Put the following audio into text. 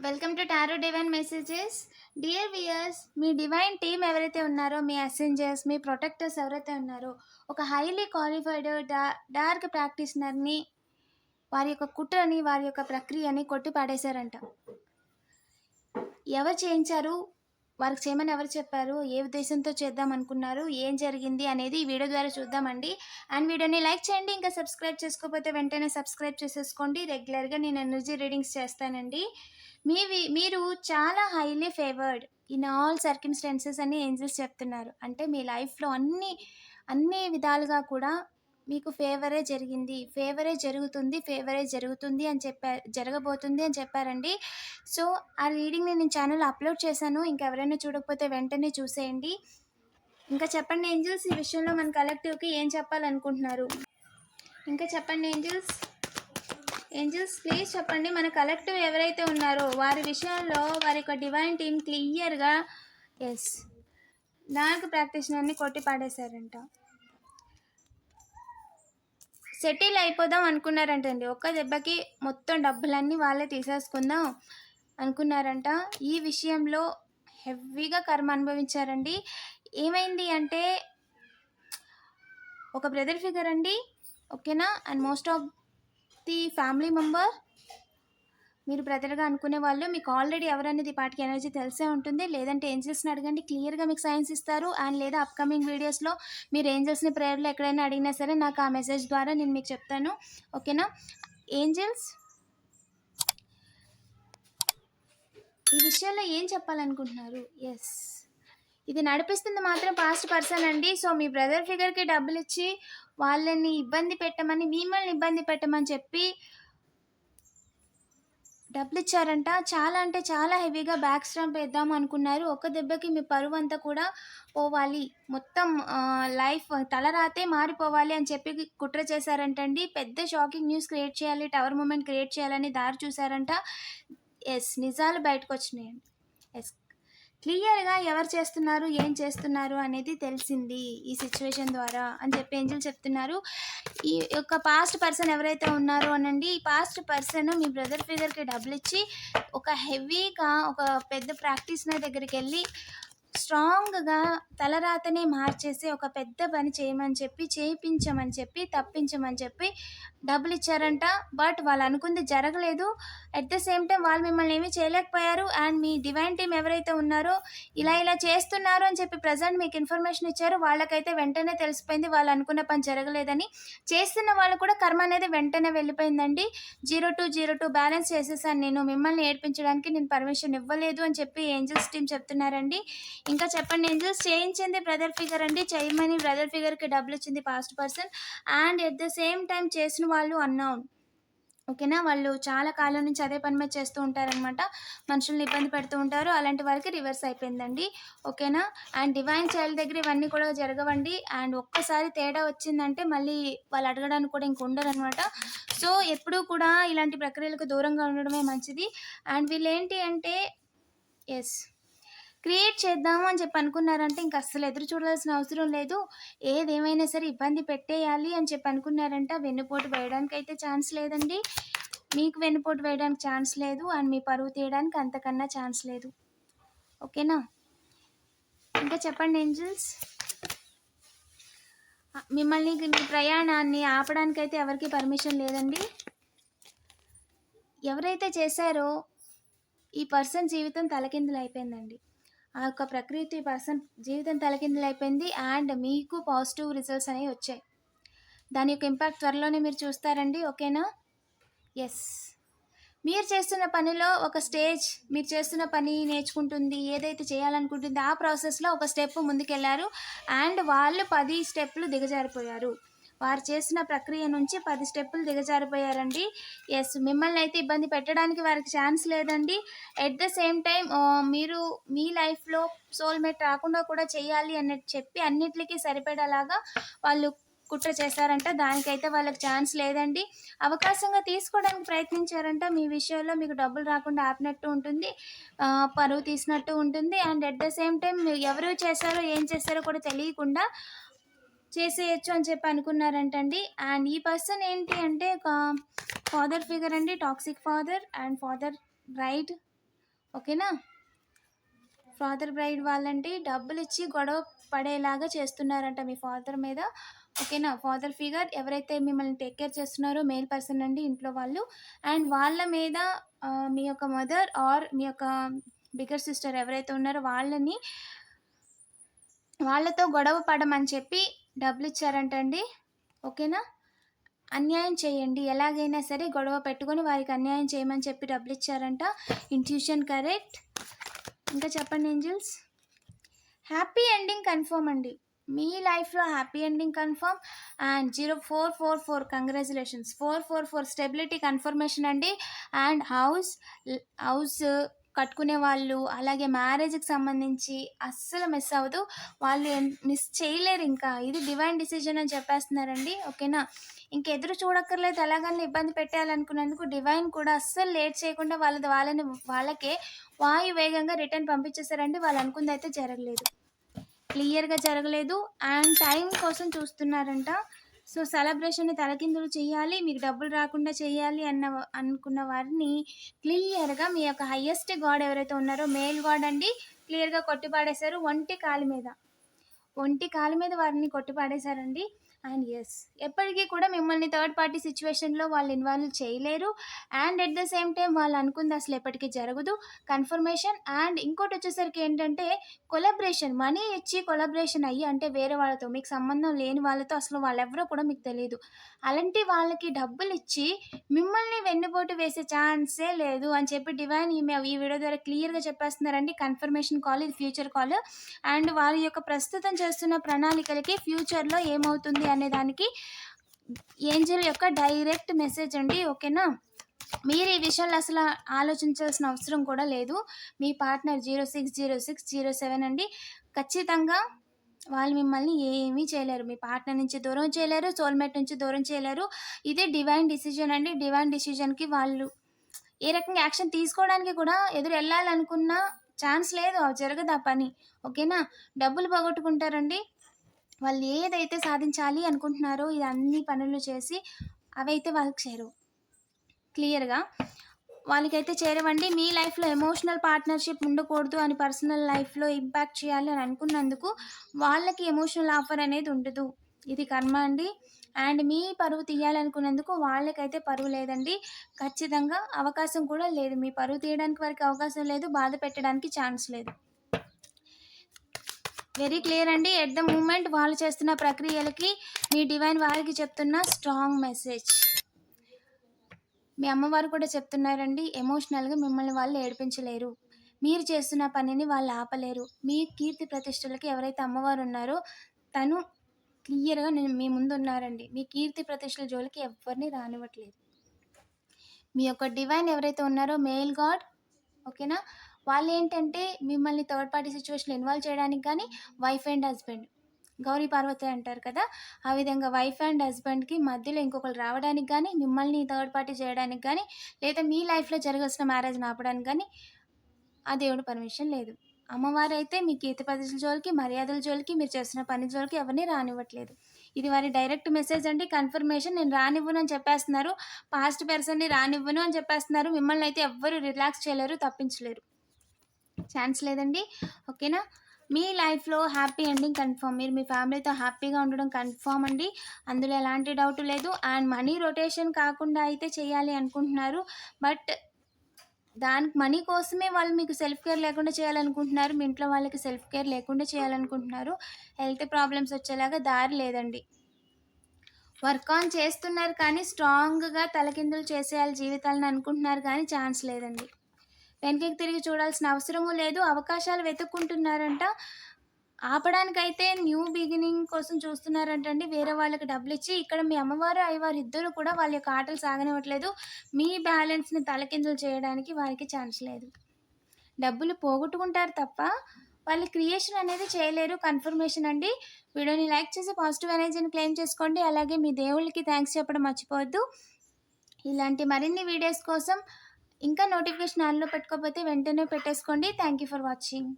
Welcome to tarot divine messages dear viewers me divine team ఎవరైతే ఉన్నారో మీ అసెంజర్స్ మీ protectors ఎవరైతే ఉన్నారో ఒక హైలీ క్వాలిఫైడ్ డార్క్ ప్రాక్టీషనర్ని వారి యొక్క కుట్రని వారి యొక్క ప్రక్రియని కొట్టి పాడేశారంట ఎవరు చేయించారు? వారికి చేయమని ఎవరు చెప్పారు? ఏ ఉద్దేశంతో చేద్దాం అనుకున్నారు? ఏం జరిగింది? అనేది ఈ వీడియో ద్వారా చూద్దామండి. అండ్ వీడియోని లైక్ చేయండి. ఇంకా సబ్స్క్రైబ్ చేసుకోకపోతే వెంటనే సబ్స్క్రైబ్ చేసేసుకోండి. రెగ్యులర్గా నేను ఎనర్జీ రీడింగ్స్ చేస్తానండి. మీవి మీరు చాలా highly favoured in all circumstances అని ఏంజల్స్ చెప్తున్నారు. అంటే మీ లైఫ్లో అన్ని అన్ని విధాలుగా కూడా మీకు ఫేవరే జరిగింది ఫేవరే జరుగుతుంది ఫేవరే జరుగుతుంది అని చెప్పారు జరగబోతుంది అని చెప్పారండి. సో ఆ రీడింగ్ని నేను ఛానల్ అప్లోడ్ చేశాను. ఇంకెవరైనా చూడకపోతే వెంటనే చూసేయండి. ఇంకా చెప్పండి ఏంజల్స్ ఈ విషయంలో మన కలెక్టివ్కి ఏం చెప్పాలనుకుంటున్నారు? ఇంకా చెప్పండి ఏంజల్స్. ఏంజల్స్ ప్లీజ్ చెప్పండి మన కలెక్టివ్ ఎవరైతే ఉన్నారో వారి విషయంలో వారి యొక్క డివైన్ టీం క్లియర్గా ఎస్ నాకు ప్రాక్టీషనర్ని కొట్టి పాడేశారంట సెటిల్ అయిపోదాం అనుకున్నారంటండి. ఒక్క దెబ్బకి మొత్తం డబ్బులన్నీ వాళ్ళే తీసేసుకుందాం అనుకున్నారంట. ఈ విషయంలో హెవీగా కర్మ అనుభవించారండి. ఏమైంది అంటే ఒక బ్రదర్ ఫిగర్ అండి. ఓకేనా? And most of the family member మీరు బ్రదర్గా అనుకునే వాళ్ళు మీకు ఆల్రెడీ ఎవరనేది పాటికి ఎనర్జీ తెలిసే ఉంటుంది. లేదంటే ఏంజల్స్ని అడగండి. క్లియర్గా మీకు సైన్స్ ఇస్తారు. అండ్ లేదా అప్కమింగ్ వీడియోస్లో మీరు ఏంజల్స్ని ప్రేయర్లో ఎక్కడైనా అడిగినా సరే నాకు ఆ మెసేజ్ ద్వారా నేను మీకు చెప్తాను. ఓకేనా? ఏంజల్స్? ఈ విషయంలో ఏం చెప్పాలనుకుంటున్నారు? ఎస్ ఇది నడిపిస్తుంది మాత్రం పాస్ట్ పర్సన్ అండి. సో మీ బ్రదర్ ఫిగర్కి డబ్బులు ఇచ్చి వాళ్ళని ఇబ్బంది పెట్టమని మిమ్మల్ని ఇబ్బంది పెట్టమని చెప్పి డబ్బులు ఇచ్చారంట చాలా అంటే చాలా హెవీగా బ్యాక్ స్ట్రాంప్ వేద్దాం అనుకున్నారు. ఒక దెబ్బకి మీ పరువు అంతా కూడా పోవాలి. మొత్తం లైఫ్ తలరాతే మారిపోవాలి అని చెప్పి కుట్ర చేశారంటండి. పెద్ద షాకింగ్ న్యూస్ క్రియేట్ చేయాలి టవర్ మూమెంట్ క్రియేట్ చేయాలని దారి చూసారంట ఎస్ నిజాలు బయటకు వచ్చినాయండి ఎస్ క్లియర్గా ఎవరు చేస్తున్నారు ఏం చేస్తున్నారు అనేది తెలిసింది ఈ సిచ్యువేషన్ ద్వారా అని చెప్పి ఏంజల్ చెప్తున్నారు. ఈ యొక్క పాస్ట్ పర్సన్ ఎవరైతే ఉన్నారో అనండి ఈ పాస్ట్ పర్సన్ మీ బ్రదర్ ఫిగర్కి డబ్బులు ఇచ్చి ఒక హెవీగా ఒక పెద్ద ప్రాక్టీస్నర్ దగ్గరికి వెళ్ళి స్ట్రాంగ్గా తలరాతనే మార్చేసి ఒక పెద్ద పని చేయమని చెప్పి చేయించమని చెప్పి తప్పించమని చెప్పి డబ్బులు ఇచ్చారంట. బట్ వాళ్ళు అనుకుంది జరగలేదు. అట్ ద సేమ్ టైం వాళ్ళు మిమ్మల్ని ఏమీ చేయలేకపోయారు. అండ్ మీ డివైన్ టీం ఎవరైతే ఉన్నారో ఇలా ఇలా చేస్తున్నారు అని చెప్పి ప్రజెంట్ మీకు ఇన్ఫర్మేషన్ ఇచ్చారు. వాళ్ళకైతే వెంటనే తెలిసిపోయింది వాళ్ళు అనుకున్న పని జరగలేదని. చేస్తున్న వాళ్ళు కూడా కర్మ అనేది వెంటనే వెళ్ళిపోయిందండి. Zero two zero two balance చేసేసాను నేను. మిమ్మల్ని ఏడ్పించడానికి నేను పర్మిషన్ ఇవ్వలేదు అని చెప్పి ఏంజల్స్ టీం చెప్తున్నారండి. ఇంకా చెప్పండి ఏంజల్స్ చేయించింది బ్రదర్ ఫిగర్ అండి. చేయమని బ్రదర్ ఫిగర్కి డబ్బులు ఇచ్చింది past person and at the same time చేసిన వాళ్ళు అన్నౌన్ ఓకేనా వాళ్ళు చాలా కాలం నుంచి అదే పని మీద చేస్తూ ఉంటారనమాట మనుషుల్ని ఇబ్బంది పెడుతూ ఉంటారు. అలాంటి వారికి రివర్స్ అయిపోయిందండి. ఓకేనా అండ్ డివైన్ చైల్డ్ దగ్గర ఇవన్నీ కూడా జరగవండి. అండ్ ఒక్కసారి తేడా వచ్చిందంటే మళ్ళీ వాళ్ళు అడగడానికి కూడా ఇంక ఉండరు అనమాట సో ఎప్పుడూ కూడా ఇలాంటి ప్రక్రియలకు దూరంగా ఉండడమే మంచిది. అండ్ వీళ్ళు ఏంటి అంటే ఎస్ క్రియేట్ చేద్దాము అని చెప్పి అనుకున్నారంటే ఇంక అస్సలు ఎదురు చూడాల్సిన అవసరం లేదు. ఏదేమైనా సరే ఇబ్బంది పెట్టేయాలి అని చెప్పి అనుకున్నారంట. వెన్నుపోటు వేయడానికి అయితే ఛాన్స్ లేదండి. మీకు వెన్నుపోటు వేయడానికి ఛాన్స్ లేదు అండ్ మీ పరువు తీయడానికి అంతకన్నా ఛాన్స్ లేదు. ఓకేనా? ఇంకా చెప్పండి ఏంజల్స్? మిమ్మల్ని మీ ప్రయాణాన్ని ఆపడానికైతే ఎవరికి పర్మిషన్ లేదండి. ఎవరైతే చేశారో ఈ పర్సన్ జీవితం తలకిందులు అయిపోయిందండి. ఆ యొక్క ప్రకృతి పర్సన్ జీవితం తలకిందులైపోయింది అండ్ మీకు పాజిటివ్ రిజల్ట్స్ అనేవి వచ్చాయి. దాని యొక్క ఇంపాక్ట్ త్వరలోనే మీరు చూస్తారండి ఓకేనా? ఎస్ మీరు చేస్తున్న పనిలో ఒక స్టేజ్ మీరు చేస్తున్న పని నేర్చుకుంటుంది ఏదైతే చేయాలనుకుంటుంది ఆ ప్రాసెస్లో ఒక స్టెప్ ముందుకెళ్ళారు అండ్ వాళ్ళు పది స్టెప్లు దిగజారిపోయారు. వారు చేసిన ప్రక్రియ నుంచి పది స్టెప్పులు దిగజారిపోయారండి. ఎస్ మిమ్మల్ని అయితే ఇబ్బంది పెట్టడానికి వారికి ఛాన్స్ లేదండి. ఎట్ ద సేమ్ టైం మీరు మీ లైఫ్లో సోల్మేట్ రాకుండా కూడా చేయాలి అని చెప్పి అన్నిటికీ సరిపడేలాగా వాళ్ళు కుట్ర చేశారంట. దానికైతే వాళ్ళకి ఛాన్స్ లేదండి. అవకాశంగా తీసుకోవడానికి ప్రయత్నించారంట. మీ విషయంలో మీకు డబ్బులు రాకుండా ఆపినట్టు ఉంటుంది. పరువు తీసినట్టు ఉంటుంది. And at the same time ఎవరు చేశారో ఏం చేశారో కూడా తెలియకుండా చేసేయచ్చు అని చెప్పి అనుకున్నారంటండి. అండ్ ఈ పర్సన్ ఏంటి అంటే ఒక ఫాదర్ ఫిగర్ అండి toxic father and father bride. ఓకేనా? ఫాదర్ బ్రైడ్ వాళ్ళంటే డబ్బులు ఇచ్చి గొడవ పడేలాగా చేస్తున్నారంట మీ ఫాదర్ మీద. ఓకేనా? ఫాదర్ ఫిగర్ ఎవరైతే మిమ్మల్ని టేక్ కేర్ చేస్తున్నారో మేల్ పర్సన్ అండి ఇంట్లో వాళ్ళు. అండ్ వాళ్ళ మీద మీ యొక్క మదర్ ఆర్ మీ యొక్క బిగ్గర్ సిస్టర్ ఎవరైతే ఉన్నారో వాళ్ళని వాళ్ళతో గొడవ పడమని చెప్పి డబ్బులు ఇచ్చారంటండి ఓకేనా? అన్యాయం చేయండి. ఎలాగైనా సరే గొడవ పెట్టుకొని వారికి అన్యాయం చేయమని చెప్పి డబ్బులు ఇచ్చారంట ఇంట్యూషన్ కరెక్ట్ ఇంకా చెప్పండి ఏంజిల్స్? హ్యాపీ ఎండింగ్ కన్ఫర్మ్ అండి. మీ లైఫ్లో happy ending confirm and zero four four four congratulations four four four stability confirmation అండి. అండ్ హౌస్ హౌస్ కట్టుకునే వాళ్ళు అలాగే మ్యారేజ్కి సంబంధించి అస్సలు మిస్ అవ్వదు. వాళ్ళు మిస్ చేయలేరు ఇంకా. ఇది డివైన్ డిసిజన్ అని చెప్పేస్తున్నారండి. ఓకేనా? ఇంక ఎదురు చూడక్కర్లేదు. ఎలాగన్నా ఇబ్బంది పెట్టాలనుకున్నందుకు డివైన్ కూడా అస్సలు లేట్ చేయకుండా వాళ్ళది వాళ్ళని వాళ్ళకే వాయు వేగంగా రిటర్న్ పంపించేశారండి. వాళ్ళు అనుకుంది అయితే జరగలేదు. క్లియర్గా జరగలేదు. అండ్ టైం కోసం చూస్తున్నారంట. సో సెలబ్రేషన్ని తలకిందులు చేయాలి మీకు డబ్బులు రాకుండా చేయాలి అన్న అనుకున్న వారిని క్లియర్గా మీ యొక్క హయ్యెస్ట్ గాడ్ ఎవరైతే ఉన్నారో మేల్ గాడ్ అండి క్లియర్గా కొట్టిపాడేశారు ఒంటి కాలు మీద. ఒంటి కాలు మీద వారిని కొట్టిపాడేశారండి. అండ్ ఎస్ ఎప్పటికీ కూడా మిమ్మల్ని థర్డ్ పార్టీ సిచ్యువేషన్లో వాళ్ళు ఇన్వాల్వ్ చేయలేరు. And at the same time వాళ్ళు అనుకుంది అసలు ఎప్పటికీ జరగదు. కన్ఫర్మేషన్ అండ్ ఇంకోటి వచ్చేసరికి ఏంటంటే కొలాబరేషన్ మనీ ఇచ్చి కొలాబరేషన్ అయ్యి అంటే వేరే వాళ్ళతో మీకు సంబంధం లేని వాళ్ళతో అసలు వాళ్ళెవరో కూడా మీకు తెలియదు అలాంటి వాళ్ళకి డబ్బులు ఇచ్చి మిమ్మల్ని వెన్నుపోటు వేసే ఛాన్సే లేదు అని చెప్పి డివైన్ ఈ ఈ వీడియో ద్వారా క్లియర్గా చెప్పేస్తున్నారండి. కన్ఫర్మేషన్ కాల్ ఇది ఫ్యూచర్ కాల్ అండ్ వారి యొక్క ప్రస్తుతం చేస్తున్న ప్రణాళికలకి ఫ్యూచర్లో ఏమవుతుంది అనే దానికి ఏంజల్ యొక్క డైరెక్ట్ మెసేజ్ అండి ఓకేనా? మీరు ఈ విషయాలు అసలు ఆలోచించాల్సిన అవసరం కూడా లేదు. మీ partner zero six zero six zero seven అండి. ఖచ్చితంగా వాళ్ళు మిమ్మల్ని ఏమీ చేయలేరు. మీ పార్ట్నర్ నుంచి దూరం చేయలేరు సోల్మేట్ నుంచి దూరం చేయలేరు. ఇదే డివైన్ డిసిజన్ అండి. డివైన్ డిసిజన్కి వాళ్ళు ఏ రకంగా యాక్షన్ తీసుకోవడానికి కూడా ఎదురు వెళ్ళాలనుకున్న ఛాన్స్ లేదు. అవి జరగదు ఆ పని. ఓకేనా? డబ్బులు పోగొట్టుకుంటారండి. వాళ్ళు ఏదైతే సాధించాలి అనుకుంటున్నారో ఇది అన్ని పనులు చేసి అవైతే వాళ్ళకి చేరవు క్లియర్గా? వాళ్ళకైతే చేరవండి. మీ లైఫ్లో ఎమోషనల్ పార్ట్నర్షిప్ ఉండకూడదు అని పర్సనల్ లైఫ్లో ఇంపాక్ట్ చేయాలి అని అనుకున్నందుకు వాళ్ళకి ఎమోషనల్ ఆఫర్ అనేది ఉండదు. ఇది కర్మ అండి. అండ్ మీ పరువు తీయాలనుకున్నందుకు వాళ్ళకైతే పరువు లేదండి. ఖచ్చితంగా అవకాశం కూడా లేదు. మీ పరువు తీయడానికి వారికి అవకాశం లేదు. బాధ పెట్టడానికి ఛాన్స్ లేదు. వెరీ క్లియర్ అండి. ఎట్ ద మూమెంట్ వాళ్ళు చేస్తున్న ప్రక్రియలకి మీ డివైన్ వారికి చెప్తున్న స్ట్రాంగ్ మెసేజ్ మీ అమ్మవారు కూడా చెప్తున్నారండి ఎమోషనల్గా మిమ్మల్ని వాళ్ళు ఏడిపించలేరు. మీరు చేస్తున్న పనిని వాళ్ళు ఆపలేరు. మీ కీర్తి ప్రతిష్టలకి ఎవరైతే అమ్మవారు ఉన్నారో తను క్లియర్గా నేను మీ ముందు ఉన్నారండి. మీ కీర్తి ప్రతిష్టల జోలికి ఎవరిని రానివ్వట్లేదు. మీ యొక్క డివైన్ ఎవరైతే ఉన్నారో మేల్ గాడ్ ఓకేనా? వాళ్ళు ఏంటంటే మిమ్మల్ని థర్డ్ పార్టీ సిచ్యువేషన్లో ఇన్వాల్వ్ చేయడానికి కానీ wife and husband Gauri Parvati అంటారు కదా ఆ విధంగా వైఫ్ అండ్ హస్బెండ్కి మధ్యలో ఇంకొకరు రావడానికి కానీ మిమ్మల్ని థర్డ్ పార్టీ చేయడానికి కానీ లేదా మీ లైఫ్లో జరగాల్సిన మ్యారేజ్ని ఆపడానికి కానీ ఆ దేవుడు పర్మిషన్ లేదు. అమ్మవారు అయితే మీ కీర్తి జోలికి మర్యాదల జోలికి మీరు చేస్తున్న పని జోలికి ఎవరిని రానివ్వట్లేదు. ఇది వారి డైరెక్ట్ మెసేజ్ అండి కన్ఫర్మేషన్. నేను రానివ్వను అని చెప్పేస్తున్నారు. పాస్ట్ పర్సన్ని రానివ్వను అని చెప్పేస్తున్నారు. మిమ్మల్ని అయితే ఎవ్వరు రిలాక్స్ చేయలేరు తప్పించలేరు. ఛాన్స్ లేదండి. ఓకేనా? మీ లైఫ్లో హ్యాపీ ఎండింగ్ కన్ఫర్మ్. మీరు మీ ఫ్యామిలీతో హ్యాపీగా ఉండడం కన్ఫర్మ్ అండి. అందులో ఎలాంటి డౌట్ లేదు. అండ్ మనీ రొటేషన్ కాకుండా అయితే చేయాలి అనుకుంటున్నారు. బట్ దానికి మనీ కోసమే వాళ్ళు మీకు సెల్ఫ్ కేర్ లేకుండా చేయాలనుకుంటున్నారు. మీ ఇంట్లో వాళ్ళకి సెల్ఫ్ కేర్ లేకుండా చేయాలనుకుంటున్నారు. హెల్త్ ప్రాబ్లమ్స్ వచ్చేలాగా దారి లేదండి. వర్క్ ఆన్ చేస్తున్నారు కానీ స్ట్రాంగ్గా తలకిందులు చేసేయాలి జీవితాలను అనుకుంటున్నారు కానీ ఛాన్స్ లేదండి. వెనకకి తిరిగి చూడాల్సిన అవసరము లేదు. అవకాశాలు వెతుక్కుంటున్నారంట. ఆపడానికైతే న్యూ బిగినింగ్ కోసం చూస్తున్నారంటండి. వేరే వాళ్ళకి డబ్బులు ఇచ్చి ఇక్కడ మీ అమ్మవారు అయ్యవారు ఇద్దరు కూడా వాళ్ళ యొక్క ఆటలు సాగనివ్వట్లేదు. మీ బ్యాలెన్స్ని తలకిందులు చేయడానికి వారికి ఛాన్స్ లేదు. డబ్బులు పోగొట్టుకుంటారు తప్ప వాళ్ళు క్రియేషన్ అనేది చేయలేరు. కన్ఫర్మేషన్ అండి. వీడియోని లైక్ చేసి పాజిటివ్ ఎనర్జీని క్లెయిమ్ చేసుకోండి. అలాగే మీ దేవుళ్ళకి థ్యాంక్స్ చెప్పడం మర్చిపోవద్దు. ఇలాంటి మరిన్ని వీడియోస్ కోసం ఇంకా నోటిఫికేషన్ ఆన్లో పెట్టుకోకపోతే వెంటనే పెట్టేసుకోండి. Thank you for watching.